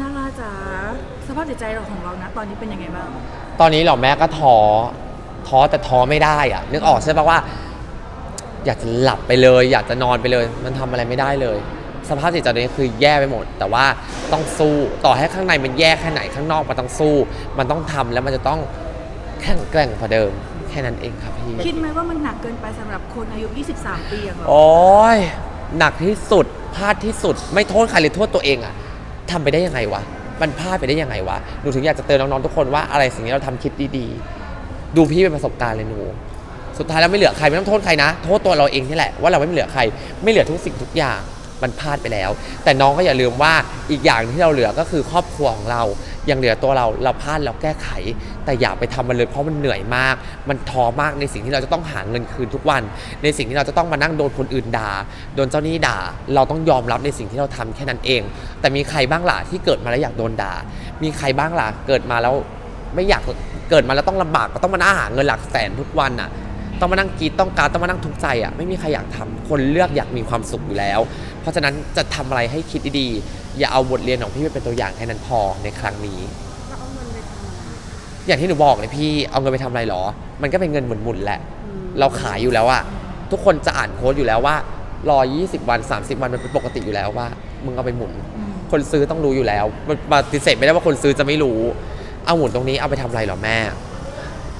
นาราจ๋าสภาพจิตใจเราของเรานะ ตอนนี้เป็นยังไงบ้าง ตอนนี้เหรอแม่ก็ท้อท้อแต่ท้อไม่ได้อะนึกออกใช่ปะว่า อยากจะหลับไปเลย อยากจะนอนไปเลย มันทำอะไรไม่ได้เลย สภาพจิตใจตอนนี้คือแย่ไปหมด แต่ว่าต้องสู้ต่อให้ข้างในมันแย่แค่ไหนข้างนอกมันต้องสู้ มันต้องทำแล้วมันจะต้องแข็งแกร่งกว่าเดิม แค่นั้นเองครับพี่ คิดไหมว่ามันหนักเกินไปสำหรับคนอายุ 23 ปีอย่างเราโอ้ยหนักที่สุดพลาดที่สุด ไม่โทษใครเลยโทษตัวเองอะ ทำไปได้ยังไงวะ มันพลาดไปได้ยังไงวะ หนูถึงอยากจะเตือนน้องๆทุกคนว่าอะไรสิ่งนี้เราทำคิดดีๆ ดูพี่เป็นประสบการณ์เลยหนู สุดท้ายแล้วไม่เหลือใครไม่ต้องโทษใครนะ โทษตัวเราเองนี่แหละว่าเราไม่เหลือใคร ไม่เหลือทุกสิ่งทุกอย่าง มันพลาดไปแล้ว แต่น้องก็อย่าลืมว่าอีกอย่างที่เราเหลือก็คือครอบครัวของเรายังเหลือตัวเราเราพลาดเราแก้ไข แต่อย่าไปทำมันเลยเพราะมันเหนื่อยมาก มันท้อมากในสิ่งที่เราจะต้องหาเงินคืนทุกวัน ในสิ่งที่เราจะต้องมานั่งโดนคนอื่นด่าโดนเจ้าหนี้ด่า เราต้องยอมรับในสิ่งที่เราทำแค่นั้นเอง แต่มีใครบ้างล่ะที่เกิดมาแล้วอยากโดนด่า มีใครบ้างล่ะเกิดมาแล้วไม่อยากเกิดมาแล้วต้องลำบากก็ต้องมานั่งหาเงินหลักแสนทุกวันอะ ต้องมานั่งกรีดต้องการต้องมานั่งทุกข์ใจอะไม่มีใครอยากทำคนเลือกอยากมีความสุขอยู่แล้ว เพราะฉะนั้นจะทำอะไรให้คิดดีๆอย่าเอาบทเรียนของพี่ไปเป็นตัวอย่างแค่นั้นพอในครั้งนี้ อย่างที่หนูบอกเลยพี่เอาเงินไปทำอะไรหรอ มันก็เป็นเงินหมุนๆแหละ เราขายอยู่แล้วอะทุกคนจะอ่านโค้ดอยู่แล้วว่ารอ 20 วัน 30 วันมันเป็นปกติอยู่แล้วว่า มึงเอาไปหมุน คนซื้อต้องรู้อยู่แล้ว มันปฏิเสธไม่ได้ว่าคนซื้อจะไม่รู้ เอาหมุนตรงนี้เอาไปทำอะไรหรอแม่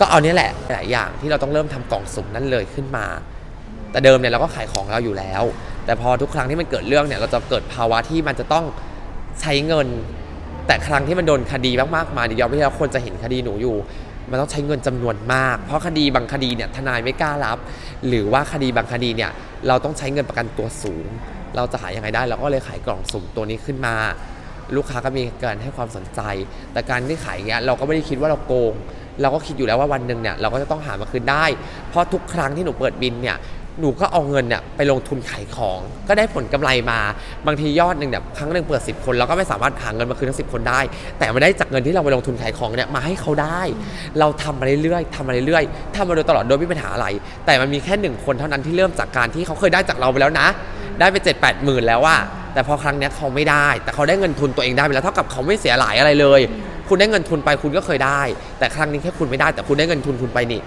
ก็เอาเนี้ยแหละหลายอย่างที่เราต้องเริ่มทำกล่องสุ่มนั่นเลยขึ้นมา แต่เดิมเนี่ยเราก็ขายของเราอยู่แล้ว แต่พอทุกครั้งที่มันเกิดเรื่องเนี่ยเราจะเกิดภาวะที่มันจะต้องใช้เงิน แต่ครั้งที่มันโดนคดีมากๆมาเดี๋ยวยอมที่เราคนจะเห็นคดีหนูอยู่ มันต้องใช้เงินจำนวนมาก เพราะคดีบางคดีเนี่ยทนายไม่กล้ารับ หรือว่าคดีบางคดีเนี่ยเราต้องใช้เงินประกันตัวสูง เราจะหายังไงได้เราก็เลยขายกล่องสุ่มตัวนี้ขึ้นมา ลูกค้าก็มีการให้ความสนใจ แต่การที่ขายอย่างเงี้ยเราก็ไม่ได้คิดว่าเราโกง เราก็คิดอยู่แล้วว่าวันหนึ่งเนี่ยเราก็จะต้องหามาคืนได้ เพราะทุกครั้งที่หนูเปิดบินเนี่ยหนูก็เอาเงินเนี่ยไปลงทุนขายของ ก็ได้ผลกำไรมา บางทียอดหนึ่งเนี่ยครั้งหนึ่งเปิด 10 คนเราก็ไม่สามารถหาเงินมาคืนทั้งสิคนได้ แต่มันได้จากเงินที่เราไปลงทุนขายของเนี่ยมาให้เขาได้ เราทำมาเรื่อยๆทำมาเรื่อยๆทำมาโดยตลอดโดยไม่มีปัญหาอะไร แต่มันมีแค่หนึ่งคนเท่านั้นที่เริ่มจากการที่เขาเคยได้จากเราไปแล้วนะ ได้ไปเจ็ดแปดหมื่นแล้วว่าแต่พอครั้งเนี้ยเขาไม่ได้ แต่เขาได้เงินทุนตัวเองได้ไปแล้วเท่ากับเขาไม่เสียหลายอะไรเลย คุณได้เงินทุนไปคุณก็เคยได้ แต่ครั้งนี้แค่คุณไม่ได้ แต่คุณได้เงินทุนคุณไปนี่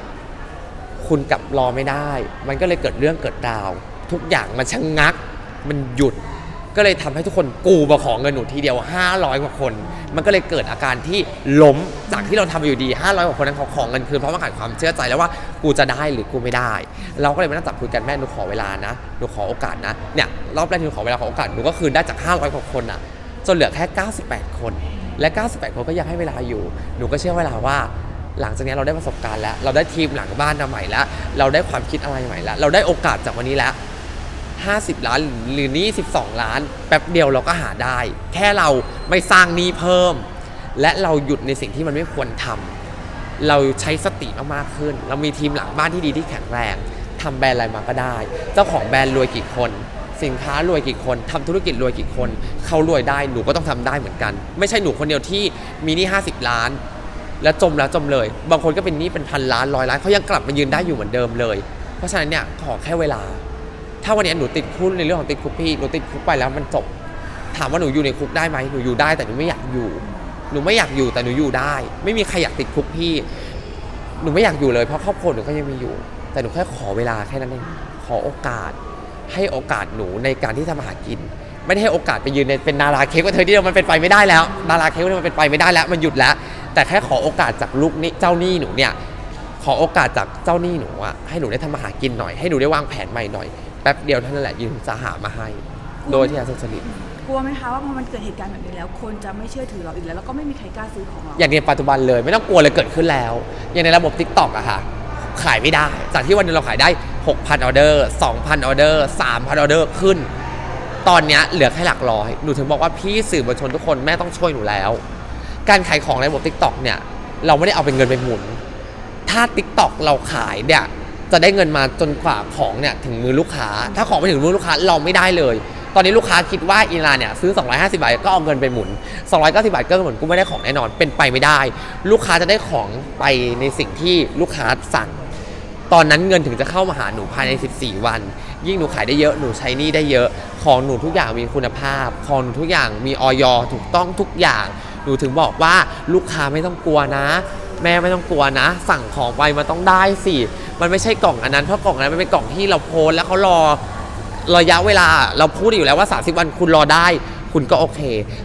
คุณกลับรอไม่ได้ มันก็เลยเกิดเรื่องเกิดราว ทุกอย่างมันชะงงัก มันหยุด ก็เลยทำให้ทุกคนกูมาขอเงินหนูทีเดียว 500 กว่าคน มันก็เลยเกิดอาการที่ล้มจากที่เราทำอยู่ดี 500 กว่าคนนั้นเขาขอเงินคืนเพราะว่าขาดความเชื่อใจแล้วว่ากูจะได้หรือกูไม่ได้ เราก็เลยมานั่งจับคุยกันแม่หนูขอเวลานะหนูขอโอกาสนะเนี่ยรอบแรกที่หนูขอเวลาขอโอกาสหนูก็คืนได้จาก 500 กว่าคนอะจนเหลือแค่ 98 คน และ 98 คนก็ยังให้เวลาอยู่ หนูก็เชื่อเวลาว่า หลังจากนี้เราได้ประสบการณ์แล้ว เราได้ทีมหลังบ้านมาใหม่แล้ว เราได้ความคิดอะไรใหม่แล้ว เราได้โอกาสจากวันนี้แล้ว 50 ล้านหรือนี้12 ล้าน แป๊บเดียวเราก็หาได้ แค่เราไม่สร้างหนี้เพิ่ม และเราหยุดในสิ่งที่มันไม่ควรทำเราใช้สติมากๆขึ้น เรามีทีมหลังบ้านที่ดีที่แข็งแรงทำแบรนด์อะไรมาก็ได้ เจ้าของแบรนด์รวยกี่คน สินค้ารวยกี่คนทำธุรกิจรวยกี่คน เขารวยได้หนูก็ต้องทำได้เหมือนกัน ไม่ใช่หนูคนเดียวที่มีหนี้50 ล้าน แล้วจมแล้วจมเลย บางคนก็เป็นหนี้เป็นพันล้านร้อยล้านเขายังกลับมายืนได้อยู่เหมือนเดิมเลย เพราะฉะนั้นเนี่ยขอแค่เวลา ถ้าวันนี้หนูติดคุกในเรื่องของติดคุกพี่หนูติดคุกไปแล้วมันจบ ถามว่าหนูอยู่ในคุกได้ไหมหนูอยู่ได้แต่หนูไม่อยากอยู่ หนูไม่อยากอยู่แต่หนูอยู่ได้ ไม่มีใครอยากติดคุกพี่ หนูไม่อยากอยู่เลยเพราะครอบครัวหนูก็ยังมีอยู่ แต่หนูแค่ขอเวลาแค่นั้นเองขอโอกาส ให้โอกาสหนูในการที่ทำมาหากิน ไม่ได้ให้โอกาสไปยืนในเป็นดาราเค้กว่าเธอที่เดียวมันเป็นไปไม่ได้แล้วดาราเค้กว่าเธอมันเป็นไปไม่ได้แล้ว มันหยุดแล้ว แต่แค่ขอโอกาสจากลูกนี่เจ้าหนี้หนูเนี่ยขอโอกาสจากเจ้าหนี้หนูอะให้หนูได้ทำมาหากินหน่อยให้หนูได้วางแผนใหม่หน่อยแป๊บเดียวเท่านั้นแหละยืนจะหามาให้ โดยที่อาจารย์สนิท กลัวไหมคะว่าพอมันเกิดเหตุการณ์แบบนี้แล้ว คนจะไม่เชื่อถือเราอีกแล้ว แล้วก็ไม่มีใครกล้าซื้อของเรา อย่างในปัจจุบันเลยไม่ต้องกลัวเลยเกิดขึ้นแล้ว อย่างในระบบ Tik t o อกอะค่ะ ขายไม่ได้ จากที่วันนึงเราขายได้ 6,000ออเดอร์ 2,000ออเดอร์ 3,000ออเดอร์ขึ้น ตอนนี้เหลือแค่หลักร้อย หนูถึงบอกว่าพี่สื่อมวลชนทุกคนแม่ต้องช่วยหนูแล้ว การขายของในระบบ Tik t o อกเนี่ย เราไม่ได้เอาเป็นเงินไปหมุน ถ้า Tik t o อกเราขายเนี่ยจะได้เงินมาจนกว่าของเนี่ยถึงมือลูกค้า ถ้าของไม่ถึงมือลูกค้าเราไม่ได้เลย ตอนนี้ลูกค้าคิดว่าอินลาเนี่ยซื้อ 250 บาทก็เอาเงินไปหมุน 290 บาทก็เหมือนกูไม่ได้ของแน่นอน เป็นไปไม่ได้ ลูกค้าจะได้ของไปในสิ่งที่ลูกค้าสั่ง ตอนนั้นเงินถึงจะเข้ามาหาหนูภายใน 14 วัน ยิ่งหนูขายได้เยอะหนูใช้หนี่ได้เยอะ ของหนูทุกอย่างมีคุณภาพ ของหนูทุกอย่างมีออยถูกต้องทุกอย่าง หนูถึงบอกว่าลูกค้าไม่ต้องกลัวนะ แม่ไม่ต้องกลัวนะ สั่งของไปมันต้องได้สิ มันไม่ใช่กล่องอันนั้นเพราะกล่องอันนั้นมันเป็นกล่องที่เราโพสแล้วเขารอระยะเวลาเราพูดอยู่แล้วว่า 30 วันคุณรอได้ คุณก็โอเค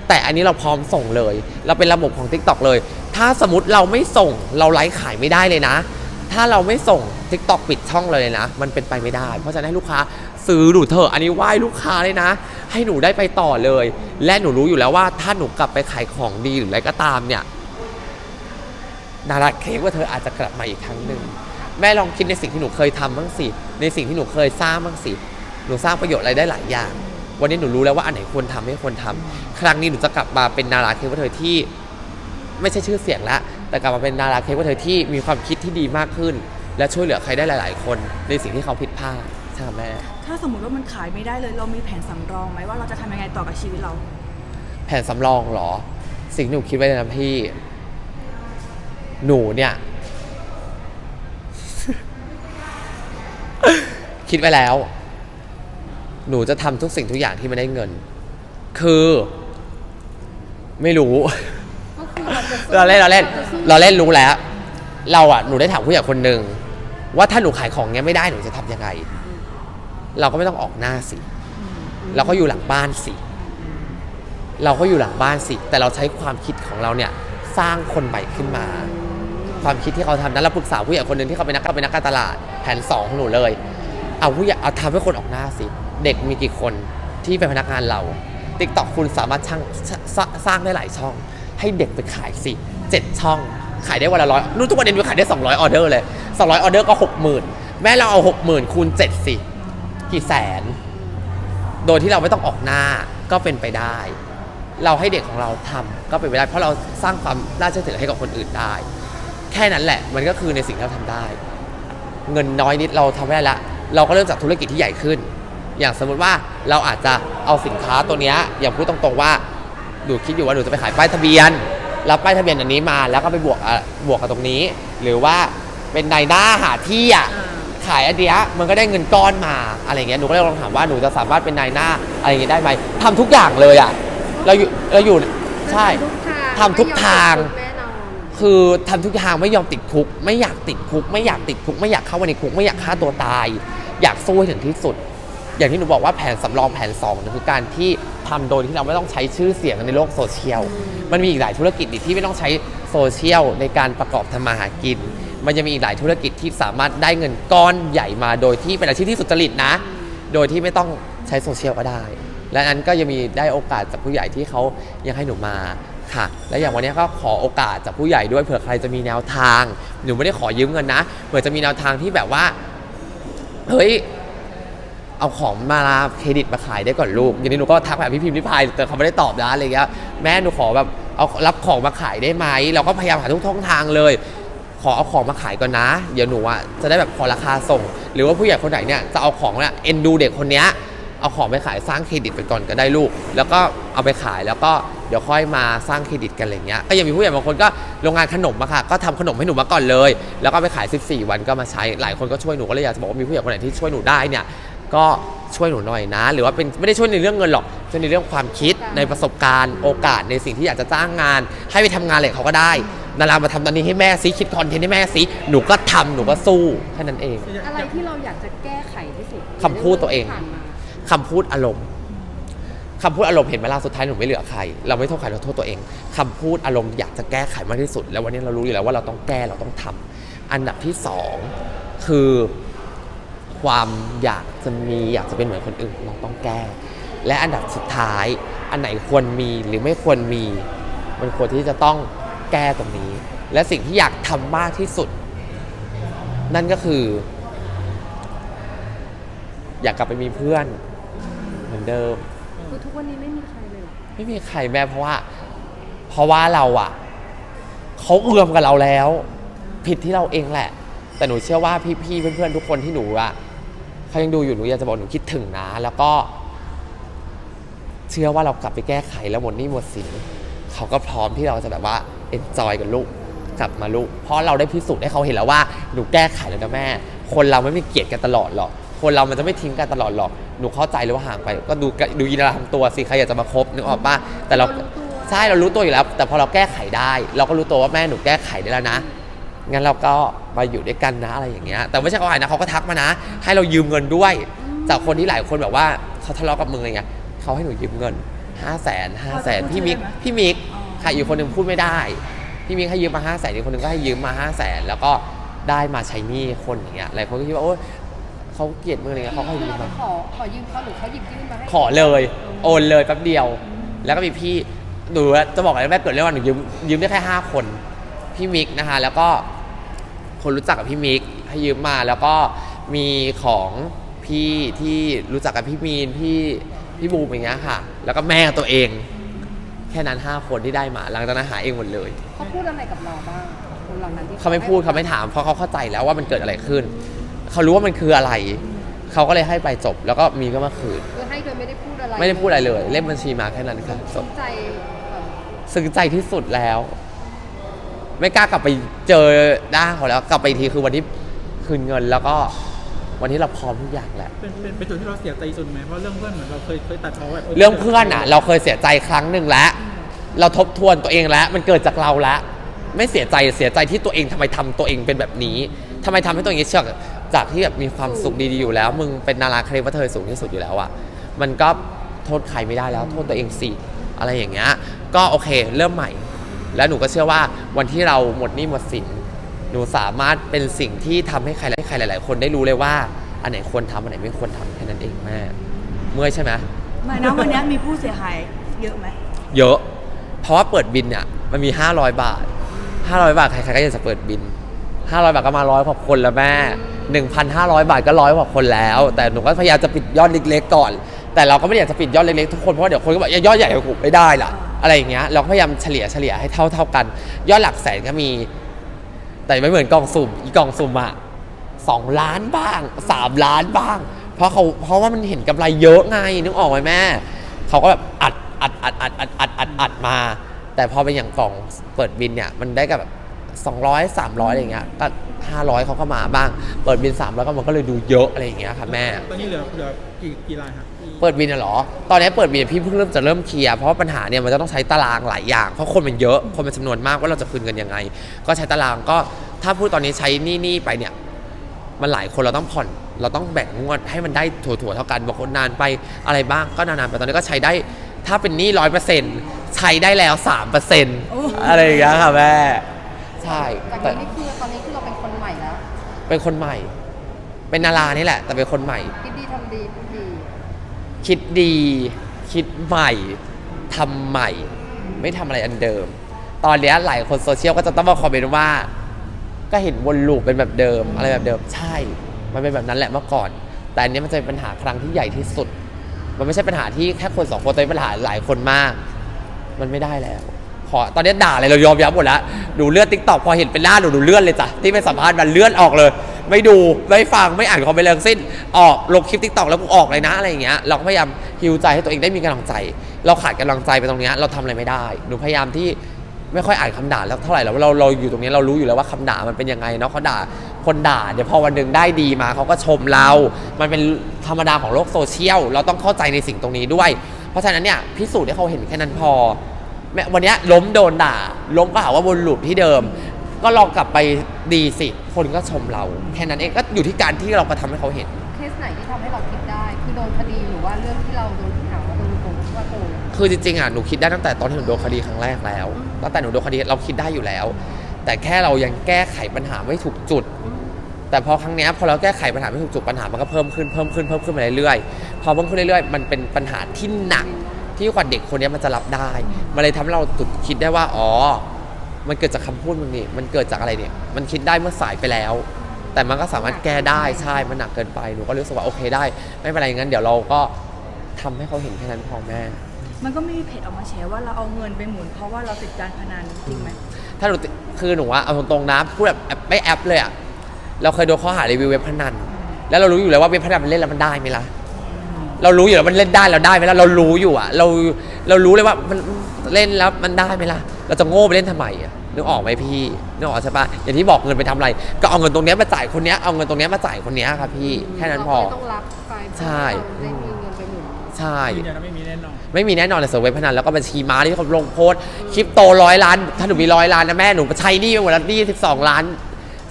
แต่อันนี้เราพร้อมส่งเลย เราเป็นระบบของ TikTok เลย ถ้าสมมติเราไม่ส่งเราไลฟ์ขายไม่ได้เลยนะ ถ้าเราไม่ส่ง TikTok ปิดช่องเลยนะ มันเป็นไปไม่ได้ เพราะฉะนั้นให้ลูกค้าซื้อหนูเถอะอันนี้ไหว้ลูกค้าเลยนะ ให้หนูได้ไปต่อเลย และหนูรู้อยู่แล้วว่า ถ้าหนูกลับไปขายของดีหรืออะไรก็ตามเนี่ยนาราเค้กว่าเธออาจจะกลับมาอีกครั้งหนึ่งแม่ลองคิดในสิ่งที่หนูเคยทำบ้างสิในสิ่งที่หนูเคยสร้างบ้างสิหนูสร้างประโยชน์อะไรได้หลายอย่าง วันนี้หนูรู้แล้วว่าอันไหนควรทำไม่ควรทำครั้งนี้หนูจะกลับมาเป็นนาราเค้กว่าเธอที่ ไม่ใช่ชื่อเสียงล้ว แต่กลับมาเป็นนาราเค้กว่าเธอที่มีความคิดที่ดีมากขึ้น และช่วยเหลือใครได้หลาย ๆ คนในสิ่งที่เขาผิดพลาดใช่ไหมแม่ถ้าสมมติว่ามันขายไม่ได้เลย เรามีแผนสำรองไหมว่าเราจะทำยังไงต่อกับชีวิตเรา แผนสำรองเหรอ สิ่งที่หนูคิดไว้เลยนะพี่ หนูเนี่ย คิดไว้แล้ว หนูจะทำทุกสิ่งทุกอย่างที่มันได้เงิน คือ ไม่รู้ก็คือ เราเล่นเราเล่น เราเล่นรู้แล้ว เราอะหนูได้ถามผู้ใหญ่คนหนึ่งว่าถ้าหนูขายของเงี้ยไม่ได้หนูจะทำยังไง เราก็ไม่ต้องออกหน้าสิ เราก็อยู่หลังบ้านสิ เราก็อยู่หลังบ้านสิ แต่เราใช้ความคิดของเราเนี่ยสร้างคนใหม่ขึ้นมา ความคิดที่เขาทำนั้นเราปรึกษาผู้ใหญ่คนหนึ่งที่เขาเป็นนักเป็นนักการตลาดแผนสองของหนูเลย เอาผู้ใหญ่เอาทำให้คนออกหน้าสิ เด็กมีกี่คนที่เป็นพนักงานเราติ๊กต็อกคุณสามารถช่างสร้างได้หลายช่อง ให้เด็กไปขายสิเจ็ดช่องขายได้วันละร้อยนู่นทุกวันนี้ดูขายได้ 200 ออเดอร์เลย 200 ออเดอร์ก็ 60,000 แม่เราเอา 60,000 คูณ 7 สิ กี่แสน โดยที่เราไม่ต้องออกหน้าก็เป็นไปได้ เราให้เด็กของเราทำก็เป็นไปได้ เพราะเราสร้างความน่าเชื่อถือให้กับคนอื่นได้ แค่นั้นแหละ มันก็คือในสิ่งที่เราทำได้ เงินน้อยนิดเราทำไม่ได้ละ เราก็เริ่มจากธุรกิจที่ใหญ่ขึ้น อย่างสมมติว่าเราอาจจะเอาสินค้าตัวเนี้ยอย่างพูดตรงๆว่า หนูคิดอยู่ว่าหนูจะไปขายป้ายทะเบียนรับป้ายทะเบียนอันนี้มาแล้วก็ไปบวกอะบวกกับตรงนี้ หรือว่าเป็นนายหน้าหาที่อะขายอันเนี้ยมันก็ได้เงินก้อนมาอะไรเงี้ยหนูก็เลยลองถามว่าหนูจะสามารถเป็นนายหน้าอะไรอย่างเงี้ยได้ไหมทำทุกอย่างเลยอะเราอยู่เราอยู่ใช่ ทำทุกทางแน่นอนคือทำทุกอย่างไม่ยอมติดคุก ไม่อยากติดคุก ไม่อยากติดคุก ไม่อยากเข้าไปในคุก ไม่อยากฆ่าตัวตาย อยากสู้ให้ถึงที่สุด อย่างที่หนูบอกว่าแผนสำรองแผนสองนั่นคือการที่ทำโดยที่เราไม่ต้องใช้ชื่อเสียงในโลกโซเชียล มันมีอีกหลายธุรกิจอีกที่ไม่ต้องใช้โซเชียลในการประกอบทำมาหากิน มันจะมีอีกหลายธุรกิจที่สามารถได้เงินก้อนใหญ่มาโดยที่เป็นอาชีพที่สุจริตนะ โดยที่ไม่ต้องใช้โซเชียลก็ได้ และนั้นก็ยังมีได้โอกาสจากผู้ใหญ่ที่เขายังให้หนูมาค่ะ และอย่างวันนี้ก็ขอโอกาสจากผู้ใหญ่ด้วยเผื่อใครจะมีแนวทาง หนูไม่ได้ขอยืมเงินนะเผื่อจะมีแนวทางที่แบบว่า เฮ้ย เอาของมาเครดิตมาขายได้ก่อนลูกอย่างนี้หนูก็ทักแบบพี่พิมพ์ริพายแต่เขาไม่ได้ตอบนะอะไรเงี้ยแม่หนูขอแบบเอารับของมาขายได้ไหมเราก็พยายามหาทุกช่องทางเลย ขอเอาของมาขายก่อนนะ เดี๋ยวหนูอะจะได้แบบพอราคาส่ง หรือว่าผู้ใหญ่คนไหนเนี่ยจะเอาของเนี่ยเอ็นดูเด็กคนเนี้ยเอาของไปขายสร้างเครดิตไปก่อนก็ได้ลูก แล้วก็เอาไปขายแล้วก็เดี๋ยวค่อยมาสร้างเครดิตกันอะไรเงี้ยก็ยังมีผู้ใหญ่บางคนก็โรงงานขนมอะค่ะก็ทำขนมให้หนูมาก่อนเลย แล้วก็ไปขาย 14 วันก็มาใช้หลายคนก็ช่วยหนูก็เลยอยากจะบอกว่ามีผู้ใหญ่คนไหนที่ช่วยหนูได้เนี่ย ก็ช่วยหนูหน่อยนะ หรือว่าเป็นไม่ได้ช่วยในเรื่องเงินหรอกช่วยในเรื่องความคิดในประสบการณ์โอกาสในสิ่งที่อยากจะจ้างงาน ให้ไปทำงานอะไรกับเขาก็ได้นารามาทำตอนนี้ให้แม่ซิคิดคอนเทนต์ให้แม่ซิหนูก็ทำหนูก็สู้แค่นั้นเอง อะไรที่เราอยากจะแก้ไขที่สุดคำพูดตัวเองที่ผ่านมาคำพูดอารมณ์คำพูดอารมณ์เห็นไหมล่ะสุดท้ายหนูไม่เหลือใคร เราไม่โทษใครเราโทษตัวเองคำพูดอารมณ์อยากจะแก้ไขมากที่สุด แล้ววันนี้เรารู้อยู่แล้วว่าเราต้องแก้เราต้องทำอันดับที่สองคือ ความอยากจะมีอยากจะเป็นเหมือนคนอื่นเราต้องแก้ และอันดับสุดท้าย อันไหนควรมีหรือไม่ควรมี มันควรที่จะต้องแก้ตรงนี้ และสิ่งที่อยากทำมากที่สุด นั่นก็คือ อยากกลับไปมีเพื่อนเหมือนเดิมคือทุกวันนี้ไม่มีใครเลยเหรอไม่มีใครแม่เพราะว่า เพราะว่าเราอะเขาเอื้อมกับเราแล้ว ผิดที่เราเองแหละ แต่หนูเชื่อว่าพี่ๆเพื่อนๆทุกคนที่หนูอะ เขายังดูอยู่หนูอยากจะบอกหนูคิดถึงนะ แล้วก็ เชื่อว่าเรากลับไปแก้ไขแล้วหมดหนี้หมดสินเขาก็พร้อมที่เราจะแบบว่าเอนจอยกับลูกกลับมาลูก เพราะเราได้พิสูจน์ให้เขาเห็นแล้วว่าหนูแก้ไขแล้วนะแม่ คนเราไม่มีเกลียดกันตลอดหรอกคนเรามันจะไม่ทิ้งกันตลอดหรอก หนูเข้าใจเลยว่าห่างไป ก็ดูดูยินดีทำตัวสิใครอยากจะมาคบนึกออกป่ะแต่เราใช่เรารู้ตัวอยู่แล้ว แต่พอเราแก้ไขได้ เราก็รู้ตัวว่าแม่หนูแก้ไขได้แล้วนะ งั้นเราก็มาอยู่ด้วยกันนะอะไรอย่างเงี้ย แต่ไม่ใช่เขาอ่านนะเขาก็ทักมานะ ให้เรายืมเงินด้วย จากคนที่หลายคนแบบว่าเขาทะเลาะกับมึงอะไรเงี้ยเขาให้หนูยืมเงินห้าแสนห้าแสนพี่มิกพี่มิกใครอยู่คนหนึ่งพูดไม่ได้ พี่มิกให้ยืมมาห้าแสนอีกคนหนึ่งก็ให้ยืมมาห้าแสนแล้วก็ได้มาใช้หนี้คนอย่างเงี้ยหลายคนก็คิดว่าโอ๊ยเขาเกลียดมึงอะไรเงี้ยเขาก็ให้ยืมเรามา ขอขอยืมเขาหรือเขาหยิบยื่นมาให้ขอเลยโอนเลยแป๊บเดียว แล้วก็มีพี่หนูจะบอกอะไรแม่เกิดเรื่องวันหนูยืมยืมได้แค่ห้าคน พี่มิกนะคะ แล้วก็ คนรู้จักกับพี่มิกให้ยืมมา แล้วก็มีของพี่ที่รู้จักกับพี่มีนพี่พี่บูมอย่างเงี้ยค่ะ แล้วก็แม่ตัวเอง แค่นั้นห้าคนที่ได้มา หลังจากนั้นหาเองหมดเลย เขาพูดอะไรกับเราบ้างคนเหล่านั้นที่เขาไม่พูดเขาไม่ถามเพราะเขาเข้าใจแล้วว่ามันเกิดอะไรขึ้น เขารู้ว่ามันคืออะไร เขาก็เลยให้ไปจบ แล้วก็มีก็มาคืน คือให้โดยไม่ได้พูดอะไรไม่ได้พูดอะไรเลย เล่มบัญชีมาแค่นั้นค่ะจสบนใจแบบ ซึ้งใจที่สุดแล้ว ไม่กล้ากลับไปเจอหน้าเขาแล้วกลับไปอีกทีคือวันที่คืนเงิน แล้วก็วันที่เราพร้อมทุกอย่างแหละ เป็นเป็นเป็นจุดที่เราเสียใจสุดไหมเพราะเรื่องเพื่อนเหมือนเราเคยเคยตัดเขาแบบเรื่องเพื่อนอะ เราเคยเสียใจครั้งหนึ่งแล้ว เราทบทวนตัวเองแล้ว มันเกิดจากเราแล้ว ไม่เสียใจเสียใจที่ตัวเองทำไมทำตัวเองเป็นแบบนี้ทำไมทำให้ตัวเองเชื่อจากที่แบบมีความสุขดีๆอยู่แล้ว มึงเป็นนาราเครปว่าเธอสูงที่สุดอยู่แล้วอะมันก็โทษใครไม่ได้แล้ว โทษตัวเองสิอะไรอย่างเงี้ยก็โอเค เริ่มใหม่ แล้วหนูก็เชื่อว่าวันที่เราหมดหนี้หมดสิน หนูสามารถเป็นสิ่งที่ทำให้ใครให้ใครหลาย ๆ คนได้รู้เลยว่า อันไหนควรทำอันไหนไม่ควรทำแค่นั้นเองแม่เมื่อยใช่ไหมไม่นะวันนี้มีผู้เสียหายเยอะไหมเยอะ เพราะว่าเปิดบินเนี่ยมันมี 500 บาท 500 บาทใครๆก็อยากจะเปิดบิน 500 บาทก็มาร้อยกว่าคนแล้วแม่ 1,500 บาทก็ร้อยกว่าคนแล้ว แต่หนูก็พยายามจะปิดยอดเล็ก ๆ ก่อน แต่เราก็ไม่ได้อยากจะปิดยอดเล็ก ๆ ทุกคนเพราะว่าเดี๋ยวคนก็บอกยอดใหญ่กว่ากูไม่ได้ล่ะ อะไรอย่างเงี้ยเราพยายามเฉลี่ยเฉลี่ยให้เท่าเท่ากัน ยอดหลักแสนก็มี แต่ไม่เหมือนกล่องสุ่มอีกกล่องสุ่มอะสองล้านบ้างสามล้านบ้าง เพราะเขาเพราะว่ามันเห็นกำไรเยอะไงนึกออกไหมแม่เขาก็แบบอัดอัดอัดอัดอัดอัดอัดอัดมา แต่พอเป็นอย่างกล่องเปิดบินเนี่ยมันได้กับแบบสองร้อยสามร้อยอะไรเงี้ยก็ห้าร้อยเขาก็มาบ้าง เปิดบินสามร้อยก็มันก็เลยดูเยอะอะไรอย่างเงี้ยค่ะแม่ ตอนนี้เหลือเหลือกี่กี่รายครับ เปิดบินอะเหรอ ตอนนี้เปิดบินพี่เพิ่งเริ่มจะเริ่มเคลียร์เพราะว่าปัญหาเนี่ยมันจะต้องใช้ตารางหลายอย่าง เพราะคนมันเยอะคนมันจำนวนมากว่าเราจะคืนเงินยังไง ก็ใช้ตารางก็ถ้าพูดตอนนี้ใช้หนี่นี่ไปเนี่ยมันหลายคนเราต้องผ่อนเราต้องแบ่งงวดให้มันได้ถั่วๆเท่ากันบางคนนานไปอะไรบ้างก็นานๆไปตอนนี้ก็ใช้ได้ถ้าเป็นหนี้ร้อยเปอร์เซ็นต์ใช้ได้แล้วสามเปอร์เซ็นต์อะไรอย่างเงี้ยค่ะแม่ใช่จากแต่นี้นี่คือตอนนี้คือเราเป็นคนใหม่แล้วเป็นคนใหม่ เป็นนารานี่แหละ แต่เป็นคนใหม่ คิดดีทำดีพูดดี คิดดี คิดใหม่ทำใหม่ ไม่ทำอะไรอันเดิม ตอนนี้หลายคนโซเชียลก็จะต้องมาคอมเมนต์ว่า ก็เห็นวนลูปเป็นแบบเดิม อะไรแบบเดิมใช่ มันเป็นแบบนั้นแหละเมื่อก่อน แต่อันนี้มันจะเป็นปัญหาครั้งที่ใหญ่ที่สุด มันไม่ใช่ปัญหาที่แค่คนสองคนแต่เป็นปัญหาหลายคนมาก มันไม่ได้แล้วขอตอนนี้ด่าอะไรเรายอมยับหมดแล้วดูเลื่อนติ๊กต็อกพอเห็นเป็นหน้าหนูดูเลื่อนเลยจ้ะที่ไปสัมภาษณ์มันเลื่อนออกเลย ไม่ดูไม่ฟังไม่อ่านคอมเมนต์เลยทั้งสิ้น ออกลงคลิปติ๊กตอกแล้วกูออกเลยนะอะไรอย่างเงี้ยเราก็พยายามฮิวใจให้ตัวเองได้มีกำลังใจ เราขาดกำลังใจไปตรงเนี้ยเราทำอะไรไม่ได้หนูพยายามที่ไม่ค่อยอ่านคำด่าแล้วเท่าไหร่แล้วเราเราอยู่ตรงนี้เรารู้อยู่แล้วว่าคำด่ามันเป็นยังไงเนาะเขาด่าคนด่าเดี๋ยวพอวันหนึ่งได้ดีมาเขาก็ชมเรา มันเป็นธรรมดาของโลกโซเชียล เราต้องเข้าใจในสิ่งตรงนี้ด้วย เพราะฉะนั้นเนี่ยพิสูจน์ให้เขาเห็นแค่นั้นพอแม้วันเนี้ยล้มโดนด่า ล้มก็หาว่าวนลูปที่เดิม ก็ลองกลับไปดีสิ คนก็ชมเรา แค่นั้นเองก็อยู่ที่การที่เรากระทำให้เขาเห็น เคสไหนที่ทำให้เราคิดได้ คือโดนคดีหรือว่าเรื่องที่เราโดนถามว่าโดนโกงว่าโกงคือจริงๆอะหนูคิดได้ตั้งแต่ตอนที่หนูโดนคดีครั้งแรกแล้วตั้งแต่หนูโดนคดีเราคิดได้อยู่แล้ว แต่แค่เรายังแก้ไขปัญหาไม่ถูกจุด แต่พอครั้งเนี้ยพอเราแก้ไขปัญหาไม่ถูกจุดปัญหามันก็เพิ่มขึ้นเพิ่มขึ้นเพิ่มขึ้นมาเรื่อยๆพอเพิ่มขึ้นเรื่อยๆมันเป็นปัญหาที่หนัก ที่กว่าเด็กคนเนี้ยมันจะรับได้ มันเลยทำให้เราจุดคิดได้ว่า อ๋อ มันเกิดจากคำพูดมึงนี่มันเกิดจากอะไรเนี่ย มันคิดได้เมื่อสายไปแล้ว แต่มันก็สามารถแก้ได้ใช่มันหนักเกินไปหนูก็รู้สึกว่าโอเคได้ ไม่เป็นไรงั้นเดี๋ยวเราก็ทำให้เขาเห็นแค่นั้นพอแม่ มันก็มีเพจออกมาแชร์ว่าเราเอาเงินไปหมุนเพราะว่าเราติดการพนันจริงไหมถ้าหนูติคือหนูว่าเอาตรงๆนะพูดแบบแอปไม่แอปเลยอะเราเคยโดนข้อหารีวิวเว็บพนัน แล้วเรารู้อยู่แล้วว่าเว็บพนันมันเล่นแล้วมันได้ไหมล่ะ เรารู้อยู่แล้วมันเล่นได้เราได้ไหมล่ะเรารู้อยู่อะเราเรารู้เลยว่ามันเล่นแล้วมันได้ไหมล่ะ เราจะโง่ไปเล่นทำไมอะนึกออกไหมพี่นึกออกใช่ปะอย่างที่บอกเงินไปทำอะไร ก็เอาเงินตรงเนี้ยมาจ่ายคนเนี้ยเอาเงินตรงเนี้ยมาจ่ายคนเนี้ยครับพี่แค่นั้นพอเราก็ไม่ต้องรับไปใช่เพราะว่าเราได้มีเงินไปหมุนใช่ยืนยันว่าไม่มีแน่นอนไม่มีแน่นอนในเซิร์ฟเว็บพนันแล้วก็บัญชีม้าที่เขาลงโพสต์คริปโตร้อยล้านถ้าหนูมีร้อยล้านนะแม่หนูใช้หนี่ไปหมดแล้วหนี่สิบสองล้าน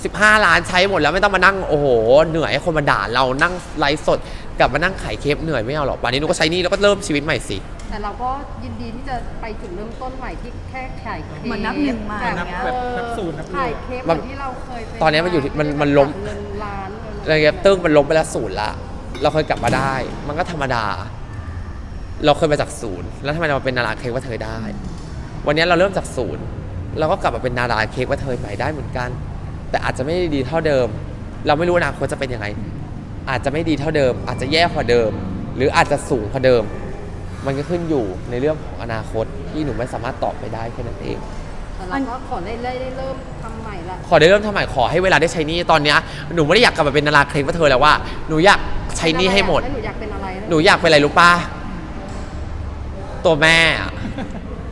สิบห้าล้านใช้หมดแล้วไม่ต้องมานั่งโอ้โหเหนื่อยให้คนมาด่าเรานั่งไลฟ์สด กลับมานั่งขายเคปเหนื่อยไม่เอาหรอกวันนี้หนูก็ใช้หนี่แล้วก็เริ่มชีวิตใหม่สิ แต่เราก็ยินดีที่จะไปจุดเริ่มต้นใหม่ที่แค่ขายเค้กเหมือนนับหนึ่งใหม่ แบบเงี้ยแบบนับศูนย์นับหนึ่ง ขายเค้กเหมือนที่เราเคยเป็ตอนนี้มันอยู่ที่มันมันล้ม เงินล้านเงินอะไรเงี้ยตึ้งมันลบไปแล้วศูนย์ละ เราเคยกลับมาได้ มันก็ธรรมดา เราเคยมาจากศูนย์ แล้วทำไมเรามาเป็นนาราเค้กว่าเธอได้ วันนี้เราเริ่มจากศูนย์เราก็กลับมาเป็นนาราเค้กว่าเธอใหม่ได้เหมือนกัน แต่อาจจะไม่ได้ดีเท่าเดิม เราไม่รู้อนาคตจะเป็นยังไง อาจจะไม่ดีเท่าเดิม อาจจะแย่กว่าเดิม หรืออาจจะสูงกว่าเดิม มันก็ขึ้นอยู่ในเรื่องของอนาคตที่หนูไม่สามารถตอบไปได้แค่นั้นเองแต่เราก็ขอได้ได้ได้เริ่มทำใหม่ละขอได้เริ่มทำใหม่ขอให้เวลาได้ใช้หนี้ตอนเนี้ยหนูไม่ได้อยากกลับมาเป็นนาราเค้กว่าเธอแล้วว่าหนูอยากใช้หนี้ให้หมด แล้วหนูอยากเป็นอะไระหนูอยากเป็นอะไรรู้ป่ะตัวแม่อะ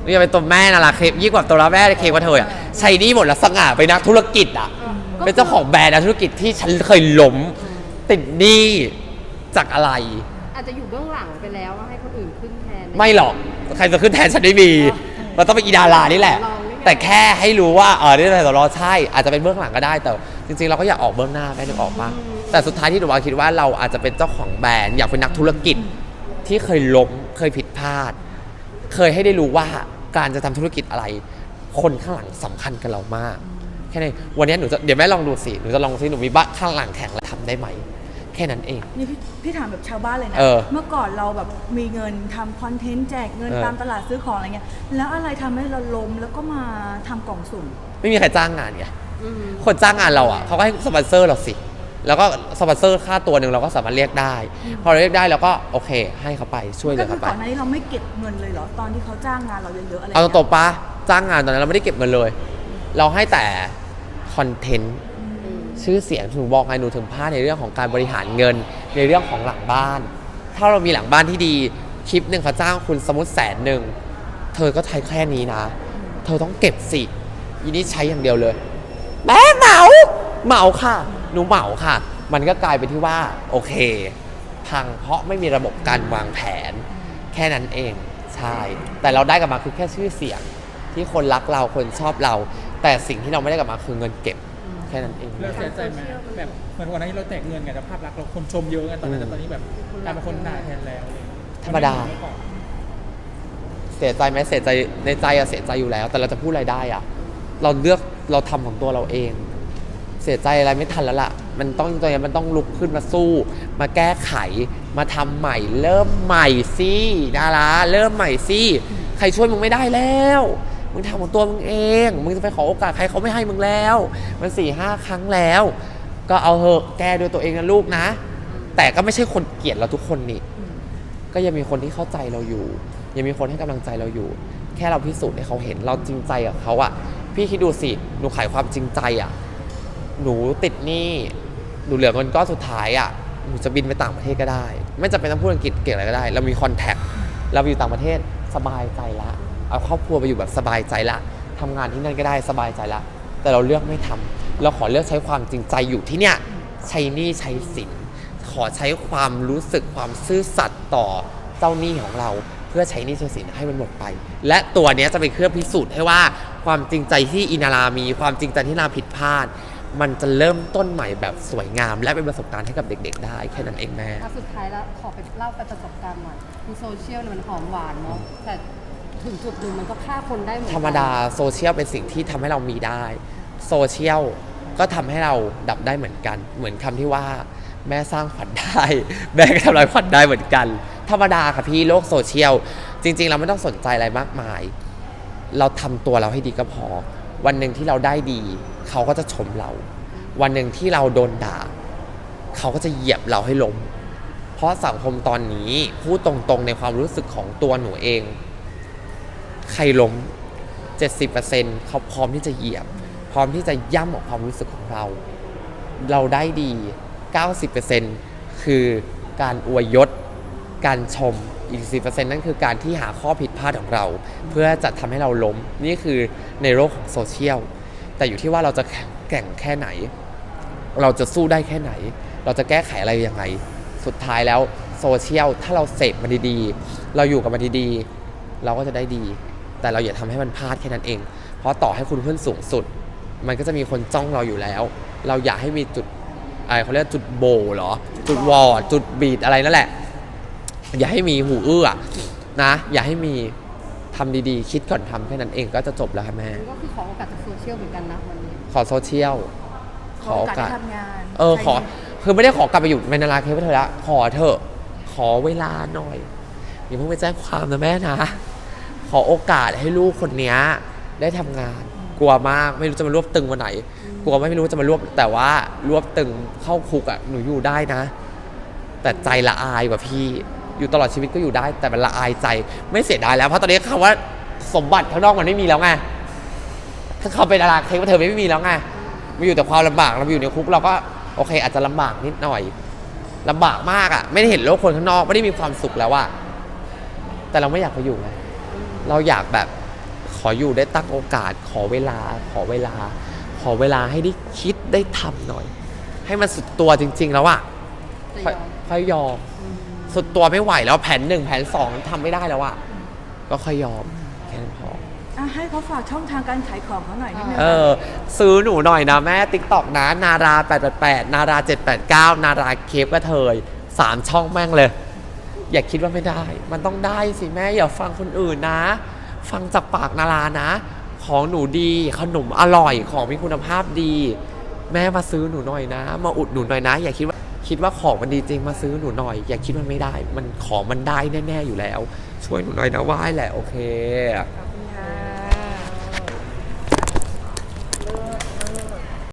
หนูอยากเป็นตัวแม่นาราเคปยิ่งกว่าตัวแม่เคกว่าเธออะใช้หนี่หมดแล้วสง่าไปนักธุรกิจอะเป็นเจ้าของแบรนด์นักธุรกิจที่ฉันเคยล้ม ติดหนี้จากอะไร อาจจะอยู่เบื้องหลังไปแล้วให้คนอื่นขึ้นแทน ไม่หรอกใครจะขึ้นแทนฉันไม่มีมันต้องเป็นอีดารานี่แหละ ลองนี่ไง แต่แค่ให้รู้ว่าเออนี่แต่รอใช่ อาจจะเป็นเบื้องหลังก็ได้แต่ จริงๆ เราก็อยากออกเบื้องหน้าแม่นึกออกปะแต่สุดท้ายที่หนูว่าคิดว่าเราอาจจะเป็นเจ้าของแบรนด์อยากเป็นนักธุรกิจที่เคยล้มเคยผิดพลาด เคยให้ได้รู้ว่าการจะทำธุรกิจอะไร คนข้างหลังสำคัญกับเรามาก แค่นี้วันนี้หนูจะเดี๋ยวแม่ลองดูสิหนูจะลองสิหนูมีบ้านข้างหลังแข็งแล้วทำได้ไหม แค่นั้นเอง นี่พี่พี่ถามแบบชาวบ้านเลยนะ เออเมื่อก่อนเราแบบมีเงินทำคอนเทนต์แจกเงินเออ ตามตลาดซื้อของอะไรเงี้ย แล้วอะไรทำให้เราล้มแล้วก็มาทำกล่องสุ่ม ไม่มีใครจ้างงานไงอืมคนจ้างงานเราอะเขาก็ให้สปอนเซอร์เราสิ แล้วก็สปอนเซอร์ค่าตัวหนึ่งเราก็สามารถเรียกได้ พอเราเรียกได้เราก็โอเค ให้เขาไปช่วยเหลืก็อคืเขาอไป ก่อนหน้านี้เราไม่เก็บเงินเลยเหรอ ตอนที่เขาจ้างงานเราเยอะๆอะไรเอาเงี้ยตรงๆปะจ้างงานตอนนั้นเราไม่ได้เก็บเงินเลย เราให้แต่ คอนเทนต์ชื่อเสียงถึงบอกไงหนูถึงพลาดในเรื่องของการบริหารเงินในเรื่องของหลังบ้าน ถ้าเรามีหลังบ้านที่ดีคลิปหนึ่งเขาจ้างคุณสมมติแสนหนึ่งเธอก็ใช้แค่นี้นะ เธอต้องเก็บสิยีนี้ใช้อย่างเดียวเลยแม่เหมาเหมาค่ะ หนูเหมาค่ะ มันก็กลายเป็นที่ว่าโอเค พังเพราะไม่มีระบบการวางแผน แค่นั้นเองใช่แต่เราได้กลับมาคือแค่ชื่อเสียงที่คนรักเราคนชอบเรา แต่สิ่งที่เราไม่ได้กลับมาคือเงินเก็บแค่นั้นเอง เราเสียใจไหมแบบเหมือนวันนั้นที่เราแจกเงินไงแต่ภาพลักษณ์เราคนชมเยอะไงตอนนั้นแต่ตอนนี้แบบกลายเป็นคนด่าแทนแล้วอะไรอย่างเงี้ยธรรมดา นไเหอนเอก่อนเสียใจไหมเสียใจในใจอะเสียใจอยู่แล้ว แต่เราจะพูดอะไรได้อะเราเลือกเราทำของตัวเราเอง เสียใจอะไรไม่ทันแล้วล่ะ มันต้องตอนนี้มันต้องลุกขึ้นมาสู้ มาแก้ไขมาทำใหม่ เริ่มใหม่สิดาราเริ่มใหม่สิใครช่วยมึงไม่ได้แล้ว มึงทำของตัวมึงเอง มึงจะไปขอโอกาสใครเขาไม่ให้มึงแล้ว มันสี่ห้าครั้งแล้ว ก็เอาเหอะแก้ด้วยตัวเองนะลูกนะ แต่ก็ไม่ใช่คนเกลียดเราทุกคนนี่ ก็ยังมีคนที่เข้าใจเราอยู่ ยังมีคนให้กำลังใจเราอยู่ แค่เราพิสูจน์ให้เขาเห็นเราจริงใจกับเขาอะพี่คิดดูสิหนูขายความจริงใจอะหนูติดหนี้หนูเหลือเงินก้อนสุดท้ายอะหนูจะบินไปต่างประเทศก็ได้ ไม่จำเป็นต้องพูดอังกฤษเก่งอะไรก็ได้ เรามีคอนแทคเราอยู่ต่างประเทศสบายใจละ เอาครอบครัวไปอยู่แบบสบายใจละทำงานที่นั่นก็ได้สบายใจละ แต่เราเลือกไม่ทำเราขอเลือกใช้ความจริงใจอยู่ที่เนี่ยใช้นี้ใช้สิน ขอใช้ความรู้สึกความซื่อสัตย์ต่อเจ้าหนี้ของเราเพื่อใช้นี้ใช้สินให้มันหมดไป และตัวเนี้ยจะเป็นเครื่องพิสูจน์ให้ว่าความจริงใจที่อินารามี ความจริงใจที่นาผิดพลาด มันจะเริ่มต้นใหม่แบบสวยงาม และเป็นประสบการณ์ให้กับเด็ก ๆ ได้แค่นั้นเองแม่สุดท้ายแล้วขอไปเล่าประสบการณ์หน่อยคือโซเชียลมันหอมหวานเนาะแต่ ถึงจุดหนึ่งมันก็ฆ่าคนได้เหมือนธรรมดาโซเชียลเป็นสิ่งที่ทำให้เรามีได้ โซเชียลก็ทำให้เราดับได้เหมือนกัน เหมือนคำที่ว่า แม่สร้างขวัญได้ แม่ก็ทำลายขวัญได้เหมือนกัน ธรรมดาค่ะพี่โลกโซเชียล จริง ๆ เราไม่ต้องสนใจอะไรมากมาย เราทำตัวเราให้ดีก็พอ วันหนึ่งที่เราได้ดี เขาก็จะชมเรา วันหนึ่งที่เราโดนด่า เขาก็จะเหยียบเราให้ล้ม เพราะสังคมตอนนี้พูดตรงๆในความรู้สึกของตัวหนูเอง ใครล้ม 70%เขาพร้อมที่จะเหยียบ พร้อมที่จะย่ำออกความรู้สึกของเรา เราได้ดี 90%คือการอวยยศ การชม อีก 10%นั่นคือการที่หาข้อผิดพลาดของเรา เพื่อจะทำให้เราล้ม นี่คือในโลกของโซเชียล แต่อยู่ที่ว่าเราจะแกร่งแค่ไหน เราจะสู้ได้แค่ไหน เราจะแก้ไขอะไรยังไง สุดท้ายแล้วโซเชียลถ้าเราเสพมันดีๆ เราอยู่กับมันดีๆ เราก็จะได้ดี แต่เราอย่าทำให้มันพลาดแค่นั้นเอง เพราะต่อให้คุณขึ้นสูงสุด มันก็จะมีคนจ้องเราอยู่แล้ว เราอย่าให้มีจุดอะไรเขาเรียกจุดโบเหรอ จุดวอร์จุดบีดอะไรนั่นแหละ อย่าให้มีหูอื้ออะนะ อย่าให้มีทำดีๆ คิดก่อนทำแค่นั้นเองก็จะจบแล้วค่ะแม่ก็คือขอโอกาสจากโซเชียลเหมือนกันนะวันนี้ขอโซเชียลขอโอกาสได้ทำงานเออขอคือไม่ได้ขอกลับไปอยู่ในนาราเคปเธอละขอเถอะขอเวลาหน่อยอย่าเพิ่งไปแจ้งความนะแม่นะ ขอโอกาสให้ลูกคนนี้ได้ทำงาน กลัวมากไม่รู้จะมารวบตึงวันไหน กลัวไม่รู้จะมารวบแต่ว่ารวบตึงเข้าคุกอะหนูอยู่ได้นะ แต่ใจละอายกว่าพี่ อยู่ตลอดชีวิตก็อยู่ได้ แต่มันละอายใจไม่เสียดายแล้วเพราะตอนนี้คำว่าสมบัติข้างนอกมันไม่มีแล้วไงถ้าเขาเป็นดาราเคว่าเธอไม่มีแล้วไงมาอยู่แต่ความลำบากเราอยู่ในคุกเราก็โอเค อาจจะลำบากนิดหน่อยลำบากมากอะ่ะ ไม่ได้เห็นโลกคนข้างนอก ไม่ได้มีความสุขแล้วอะแต่เราไม่อยากไปอยู่ไง เราอยากแบบขออยู่ได้ตั้งโอกาส ขอเวลา ขอเวลา ขอเวลาให้ได้คิดได้ทำหน่อย ให้มันสุดตัวจริง ๆ แล้วอะจะค่อยยอมค่อยยอม สุดตัวไม่ไหวแล้วแผนหนึ่งแผนสองทำไม่ได้แล้วอะก็ค่อยยอมแค่นั้นพอ อะให้เขาฝากช่องทางการขายของเขาหน่อยนิดนึงเออ ซื้อหนูหน่อยนะแม่ติ๊กตอกนะ นารา 888 นารา 789 นาราเคปกระเทยสามช่องแม่งเลย อย่าคิดว่าไม่ได้ มันต้องได้สิแม่อย่าฟังคนอื่นนะ ฟังจากปากนารานะ ของหนูดีขนมอร่อยของมีคุณภาพดี แม่มาซื้อหนูหน่อยนะ มาอุดหนูหน่อยนะ อย่าคิดว่าคิดว่าของมันดีจริงมาซื้อหนูหน่อย อย่าคิดว่าไม่ได้ มันของมันได้แน่ๆอยู่แล้ว ช่วยหนูหน่อยนะไหว้แหละโอเค